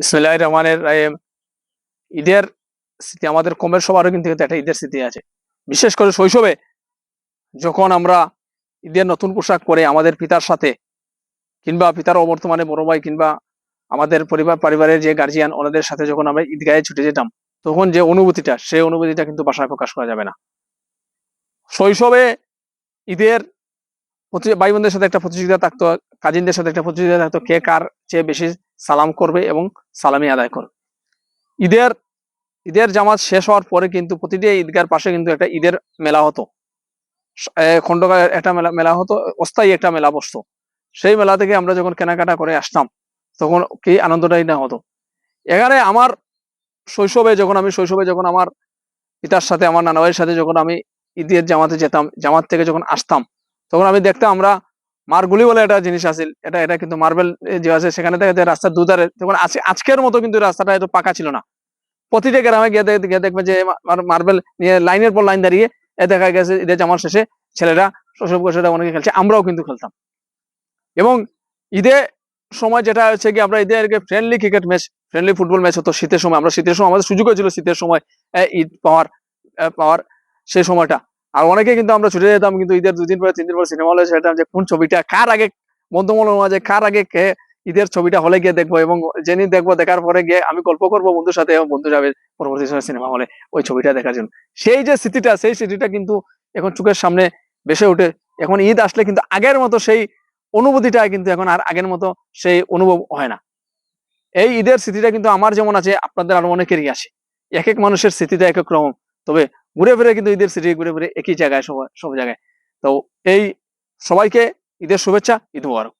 ইসমিল্লাহ রহমানের রাহিম। ঈদের স্মৃতি, আমাদের কমের সবারও কিন্তু একটা ঈদের স্মৃতি আছে। বিশেষ করে শৈশবে যখন আমরা ঈদের নতুন পোশাক পরে আমাদের পিতার সাথে কিংবা পিতার অবর্তমানে বড় ভাই কিংবা আমাদের পরিবার, পরিবারের যে গার্জিয়ান ওনাদের সাথে যখন আমরা ঈদগাহে ছুটে যেতাম, তখন যে অনুভূতিটা, সেই অনুভূতিটা কিন্তু বাসায় প্রকাশ করা যাবে না। শৈশবে ঈদের ভাই বোনদের সাথে একটা প্রতিযোগিতা থাকতো কাজিনদের সাথে একটা প্রতিযোগিতা থাকতো কে কার চেয়ে বেশি সালাম করবে এবং সালামি আদায় করবে। ঈদের ঈদের জামাত শেষ হওয়ার পরে কিন্তু প্রতিটি ঈদগার পাশে কিন্তু একটা ঈদের মেলা হতো। খণ্ডকার একটা মেলা মেলা হতো, অস্থায়ী একটা মেলা বসতো। সেই মেলা থেকে আমরা যখন কেনাকাটা করে আসতাম, তখন কি আনন্দটাই না হতো। এখানে আমার শৈশবে যখন আমি, শৈশবে যখন আমার পিতার সাথে, আমার নানা ভাইয়ের সাথে যখন আমি ঈদের জামাতে যেতাম, জামাত থেকে যখন আসতাম, তখন আমি দেখতাম আমরা মারগুলি বলে একটা জিনিস আছে, এটা এটা কিন্তু মার্বেল যে আছে, সেখানে যায় রাস্তার দুধারে তখন আজকে, আজকের মতো কিন্তু রাস্তাটা এত পাকা ছিল না। প্রতিটা গ্রামে গিয়ে গিয়ে দেখবে যে মার্বেল নিয়ে লাইনের পর লাইন দাঁড়িয়ে এ দেখা গেছে ঈদের জামার শেষে ছেলেরা, শৈশব কৈশোরা অনেকে খেলছে, আমরাও কিন্তু খেলতাম। এবং ঈদে সময় যেটা হচ্ছে কি, আমরা ঈদের friendly cricket match friendly football match হতো শীতের সময়, আমরা শীতের সময়, আমাদের সুযোগ হয়েছিল শীতের সময় ঈদ পাওয়ার পাওয়ার সেই সময়টা। আর অনেকে কিন্তু আমরা ছুটে যেতাম, কিন্তু ঈদের দুদিন পরে তিন দিন পরে সিনেমা হলে যেতাম যে কোন ছবিটা, কার আগে বন্ধুমূলক মাঝে কার আগে কে ঈদের ছবিটা হলে গিয়ে দেখব এবং যেদিন দেখব দেখার পরে গিয়ে আমি গল্প করব বন্ধুর সাথে এবং বন্ধু যাবে পরবর্তী সময় সিনেমা হলে ওই ছবিটা দেখার জন্য। সেই যে স্মৃতিটা, সেই স্মৃতিটা কিন্তু এখন চোখের সামনে বেসে ওঠে। এখন ঈদ আসলে কিন্তু আগের মতো সেই অনুভূতিটা কিন্তু এখন আর আগের মতো সেই অনুভব হয় না। এই ঈদের স্মৃতিটা কিন্তু আমার যেমন আছে, আপনাদের আরও অনেকেরই আছে। এক এক মানুষের স্মৃতিটা এক এক রকম। তবে ঘুরে ফিরে কিন্তু ঈদের স্মৃতি ঘুরে ফিরে একই জায়গায় সব সব জায়গায়। তো এই সবাইকে ঈদের শুভেচ্ছা, ঈদ মুবারক।